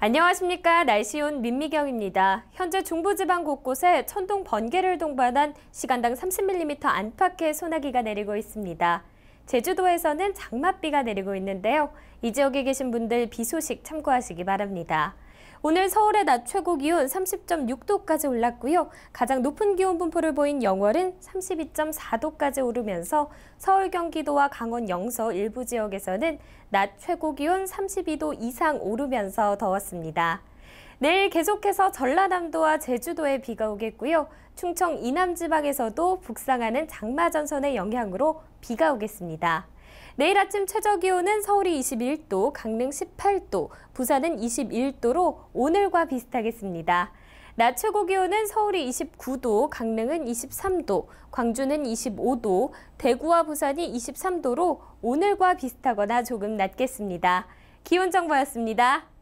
안녕하십니까. 날씨온 민미경입니다. 현재 중부지방 곳곳에 천둥 번개를 동반한 시간당 30mm 안팎의 소나기가 내리고 있습니다. 제주도에서는 장맛비가 내리고 있는데요. 이 지역에 계신 분들 비 소식 참고하시기 바랍니다. 오늘 서울의 낮 최고 기온 30.6도까지 올랐고요. 가장 높은 기온 분포를 보인 영월은 32.4도까지 오르면서 서울, 경기도와 강원 영서 일부 지역에서는 낮 최고 기온 32도 이상 오르면서 더웠습니다. 내일 계속해서 전라남도와 제주도에 비가 오겠고요. 충청 이남 지방에서도 북상하는 장마 전선의 영향으로 비가 오겠습니다. 내일 아침 최저 기온은 서울이 21도, 강릉 18도, 부산은 21도로 오늘과 비슷하겠습니다. 낮 최고 기온은 서울이 29도, 강릉은 23도, 광주는 25도, 대구와 부산이 23도로 오늘과 비슷하거나 조금 낮겠습니다. 기온 정보였습니다.